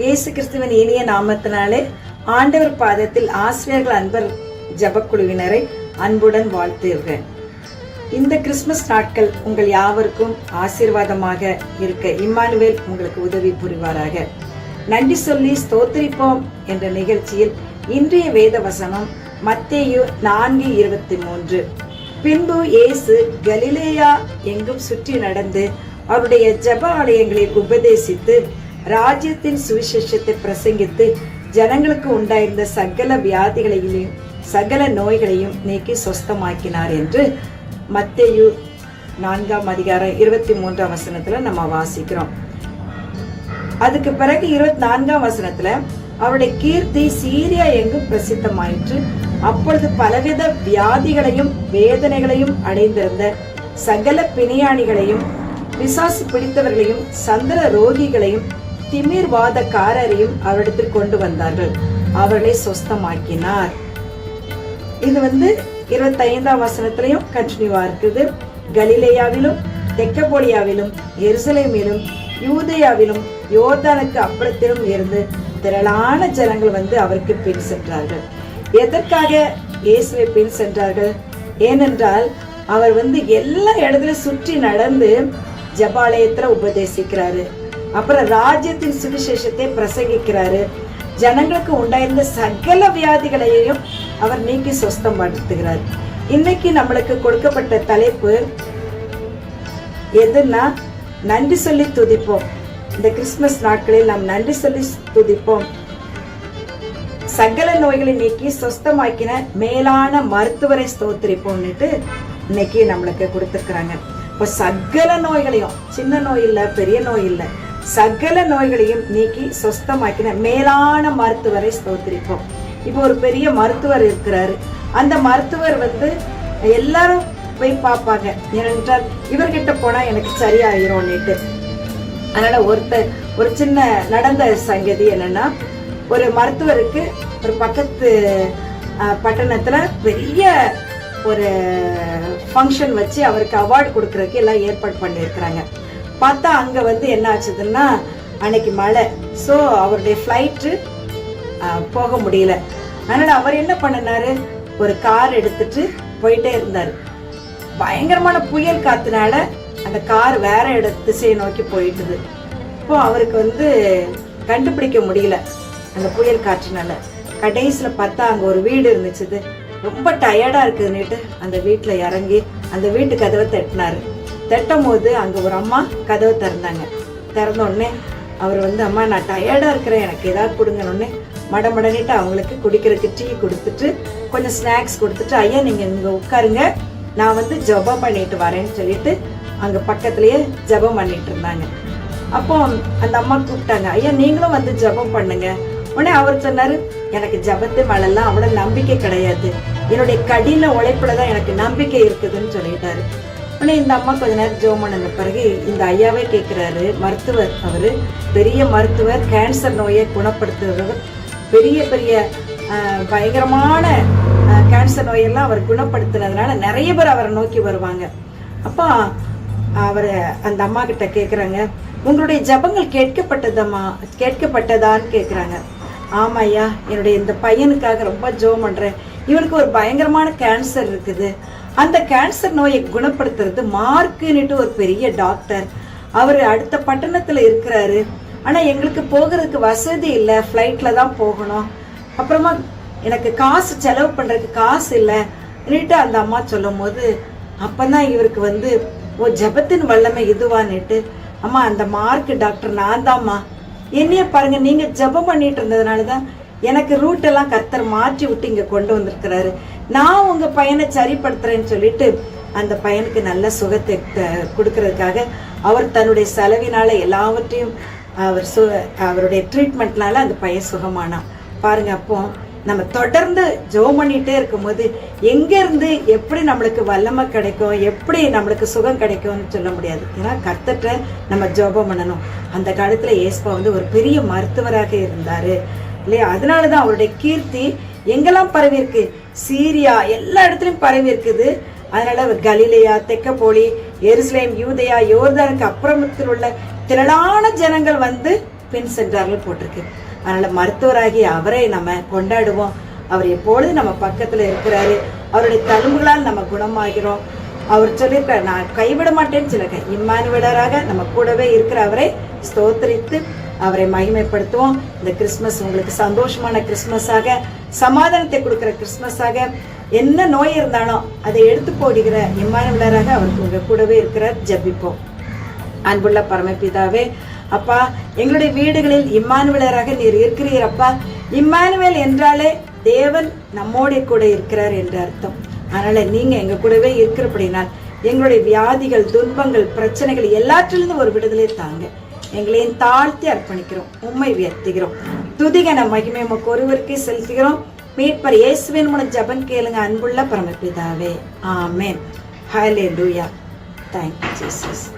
இயேசு கிறிஸ்துவின் இனிய நாமத்தினாலே ஆண்டவர் பாதத்தில் ஆசிரியர்கள் அன்பர் ஜபக்குழுவினரை அன்புடன் வாழ்த்துகிறேன் இந்த கிறிஸ்துமஸ் நாட்கள் உங்கள் யாவருக்கும் ஆசீர்வாதமாக இருக்க இம்மானுவேல் உங்களுக்கு உதவி புரிவாராக. நன்றி சொல்லி ஸ்தோத்திரிப்போம் என்ற நிகழ்ச்சியில் இன்றைய வேத வசனம் மத்தேயு நான்கு இருபத்தி மூன்று. பின்பு இயேசு கலிலேயா எங்கும் சுற்றி நடந்து அவருடைய ஜெப ஆலயங்களில் உபதேசித்து ராஜ்யத்தின் சுவிசேஷத்தை பிரசங்கித்து ஜனங்களுக்கு உண்டாயிருந்த சகல வியாதிகளையும் சகல நோய்களையும் நீக்கி சொஸ்தமாக்கினார் என்று மத்தேயு நான்காம் அதிகாரம் இருபத்தி மூன்றாம் வசனத்துல நம்ம வாசிக்கிறோம் அதுக்கு பிறகு இருபத்தி நான்காம் வசனத்துல அவருடைய கீர்த்தி சீரியா எங்கும் பிரசித்தமாயிற்று அப்பொழுது பலவித வியாதிகளையும் வேதனைகளையும் அடைந்திருந்த சகல பிணியாணிகளையும் பிசாசு பிடித்தவர்களையும் சந்திர ரோகிகளையும் திமிர்வாதக்காரரையும் அவரிடத்தில் கொண்டு வந்தார்கள். அவர்களை சொஸ்தமாக்கினார். இது வந்து இருபத்தைந்தாம் வசனத்திலையும் கண்டினியூவா இருக்குது. கலிலேயாவிலும் தெக்கப்போலியாவிலும் எருசலேமிலும் யூதேயாவிலும் யோர்தானுக்கு அப்புறத்திலும் இருந்து திரளான ஜனங்கள் வந்து அவருக்கு பின் சென்றார்கள். எதற்காக இயேசுவை பின் சென்றார்கள்? ஏனென்றால் அவர் வந்து எல்லா இடத்துலயும் சுற்றி நடந்து ஜபாலயத்துல உபதேசிக்கிறாரு. அப்புறம் ராஜ்யத்தின் சுவிசேஷத்தை பிரசங்கிக்கிறாரு. ஜனங்களுக்கு உண்டாயிருந்த சகல வியாதிகளையும் அவர் நீக்கி சொஸ்தப்படுத்துகிறார் இன்னைக்கு நம்மளுக்கு கொடுக்கப்பட்ட தலைப்பு எதுன்னா நன்றி சொல்லி துதிப்போம். இந்த கிறிஸ்துமஸ் நாட்களில் நாம் நன்றி சொல்லி துதிப்போம். சகல நோய்களை நீக்கி சொஸ்தமாக்கின மேலான மருத்துவரை ஸ்தோத்திரிப்போம்னுட்டு இன்னைக்கு நம்மளுக்கு கொடுத்துருக்குறாங்க. இப்போ சகல நோய்களையும் சின்ன நோய் இல்லை பெரிய நோய் இல்லை சகல நோய்களையும் நீக்கி சொஸ்தமாக்கின மேலான மருத்துவரை ஸ்தோத்திரிப்போம். இப்போ ஒரு பெரிய மருத்துவர் இருக்கிறாரு. அந்த மருத்துவர் வந்து எல்லாரும் போய் பார்ப்பாங்க. ஏனென்றால் இவர்கிட்ட போனா எனக்கு சரியாயிரும்னுட்டு. அதனால ஒருத்தர் ஒரு சின்ன நடந்த சங்கதி என்னன்னா ஒரு மருத்துவருக்கு ஒரு பக்கத்து பட்டணத்தில் பட்டணத்துல பெரிய ஒரு ஃபங்க்ஷன் வச்சு அவருக்கு அவார்டு கொடுக்கறதுக்கு எல்லாம் ஏற்பாடு பண்ணியிருக்கிறாங்க. பார்த்தா அங்க வந்து என்ன ஆச்சுதுன்னா அன்னைக்கு மழை. ஸோ அவருடைய ஃப்ளைட்டு போக முடியல. அதனால அவர் என்ன பண்ணினாரு? ஒரு கார் எடுத்துட்டு போயிட்டே இருந்தார். பயங்கரமான புயல் காத்துனால அந்த கார் வேற இட திசையை நோக்கி போயிட்டுது. இப்போ அவருக்கு வந்து கண்டுபிடிக்க முடியல அந்த புயல் காற்றுனால. கடைசியில் பார்த்தா அங்கே ஒரு வீடு இருந்துச்சுது. ரொம்ப டயர்டாக இருக்குதுன்னுட்டு அந்த வீட்டில் இறங்கி அந்த வீட்டு கதவை தட்டினாரு. தட்டும் போது அங்கே ஒரு அம்மா கதவை திறந்தாங்க. திறந்த உடனே அவர் வந்து அம்மா நான் டயர்டாக இருக்கிறேன். எனக்கு ஏதாவது கொடுங்கன்னு உடனே மடமடனிட்டு அவங்களுக்கு குடிக்கிறதுக்கு டீ கொடுத்துட்டு கொஞ்சம் ஸ்நாக்ஸ் கொடுத்துட்டு ஐயா நீங்கள் இங்கே உட்காருங்க. நான் வந்து ஜெபம் பண்ணிட்டு வரேன்னு சொல்லிட்டு அங்கே பக்கத்துலேயே ஜெபம் பண்ணிட்டு இருந்தாங்க. அப்போ அந்த அம்மா கூப்பிட்டாங்க ஐயா நீங்களும் வந்து ஜெபம் பண்ணுங்க. உடனே அவர் சொன்னார் எனக்கு ஜபத்து மேலெல்லாம் அவ்வளோ நம்பிக்கை கிடையாது. என்னுடைய கடின உழைப்புல தான் எனக்கு நம்பிக்கை இருக்குதுன்னு சொல்லிட்டாரு. உடனே இந்த அம்மா கொஞ்ச நேரம் ஜோம் பண்ணின பிறகு இந்த ஐயாவே கேட்குறாரு மருத்துவர் அவர் பெரிய மருத்துவர் கேன்சர் நோயை குணப்படுத்துறது பெரிய பெரிய பயங்கரமான கேன்சர் நோயெல்லாம் அவர் குணப்படுத்துனதுனால நிறைய பேர் அவரை நோக்கி வருவாங்க. அப்போ அவர் அந்த அம்மா கிட்ட கேட்குறாங்க உங்களுடைய ஜபங்கள் கேட்கப்பட்டதம்மா கேட்கப்பட்டதான்னு கேட்குறாங்க ஆமாம் ஐயா என்னுடைய இந்த பையனுக்காக ரொம்ப ஜோம் பண்ணுறேன் இவனுக்கு ஒரு பயங்கரமான கேன்சர் இருக்குது. அந்த கேன்சர் நோயை குணப்படுத்துறது மார்க்குன்னுட்டு ஒரு பெரிய டாக்டர் அவர் அடுத்த பட்டணத்தில் இருக்கிறாரு. ஆனால் எங்களுக்கு போகிறதுக்கு வசதி இல்லை. ஃப்ளைட்டில் தான் போகணும். அப்புறமா எனக்கு காசு செலவு பண்ணுறதுக்கு காசு இல்லைன்னுட்டு அந்த அம்மா சொல்லும் போது அப்பதான் இவருக்கு வந்து ஓ ஜபத்தின் வல்லமை இதுவான்னுட்டு அம்மா அந்த மார்க் டாக்டர் நான் தாம்மா என்னைய பாருங்க நீங்கள் ஜெபம் பண்ணிட்டு இருந்ததுனால தான் எனக்கு ரூட்டெல்லாம் கத்தர் கர்த்தர் மாற்றி விட்டு இங்கே கொண்டு வந்திருக்கிறாரு. நான் உங்க பையனை சரிப்படுத்துறேன்னு சொல்லிட்டு அந்த பையனுக்கு நல்ல சுகத்தை கொடுக்கறதுக்காக அவர் தன்னுடைய செலவினால எல்லாவற்றையும் அவர் சு அவருடைய ட்ரீட்மெண்ட்னால அந்த பையன் சுகமானான். பாருங்க அப்போ நம்ம தொடர்ந்து ஜெபம் பண்ணிகிட்டே இருக்கும்போது எங்கேருந்து எப்படி நம்மளுக்கு வல்லமை கிடைக்கும் எப்படி நம்மளுக்கு சுகம் கிடைக்கும்னு சொல்ல முடியாது. ஏன்னா கர்த்தட்ட நம்ம ஜெபம் பண்ணணும். அந்த காலத்தில் ஏஸ்பா வந்து ஒரு பெரிய மருத்துவராக இருந்தார். இல்லையா? அதனால தான் அவருடைய கீர்த்தி எங்கெல்லாம் பரவியிருக்கு? சீரியா எல்லா இடத்துலயும் பரவி இருக்குது. அதனால கலிலையா தெக்கப்போலி எருசலேம் யூதயா யோர்தானுக்கு அப்புறமத்தில் உள்ள திரளான ஜனங்கள் வந்து பின் சென்றார்கள் போட்டிருக்கு. அதனால மருத்துவராகி அவரை நம்ம கொண்டாடுவோம். அவர் எப்பொழுது நம்ம பக்கத்துல இருக்கிறாரு அவருடைய தழும்புகளால் நம்ம குணமாகிறோம். அவர் சொல்லியிருக்கார் நான் கைவிட மாட்டேன்னு சொல்லிருக்கேன் இம்மானுவேலராக நம்ம கூடவே இருக்கிற அவரை ஸ்தோத்திரித்து அவரை மகிமைப்படுத்துவோம். இந்த கிறிஸ்மஸ் உங்களுக்கு சந்தோஷமான கிறிஸ்மஸாக சமாதானத்தை கொடுக்குற கிறிஸ்மஸாக என்ன நோய் இருந்தாலும் அதை எடுத்து போடுகிற இம்மானுவேலராக அவருக்கு உங்கள் கூடவே இருக்கிறார். ஜெபிப்போம். அன்புள்ள பரமபிதாவே அப்பா எங்களுடைய வீடுகளில் இம்மானுவலராக நீர் இருக்கிறீர் அப்பா. இம்மானுவேல் என்றாலே தேவன் நம்மோட கூட இருக்கிறார் என்று அர்த்தம். அதனால நீங்க எங்க கூடவே இருக்கிறபடினால் எங்களுடைய வியாதிகள் துன்பங்கள் பிரச்சனைகள் எல்லாற்றிலிருந்து ஒரு விடுதலை தாங்க. எங்களையும் தாழ்த்தி அர்ப்பணிக்கிறோம். உண்மை உயர்த்துகிறோம். துதிகன மகிமை உமக்கு ஒருவருக்கே செலுத்துகிறோம். மீட்பர் இயேசுவின் மூலம் ஜபம் கேளுங்க அன்புள்ள பரமபிதாவே. ஆமென். ஹலே லூயா தேங்க்யூ ஜீசஸ்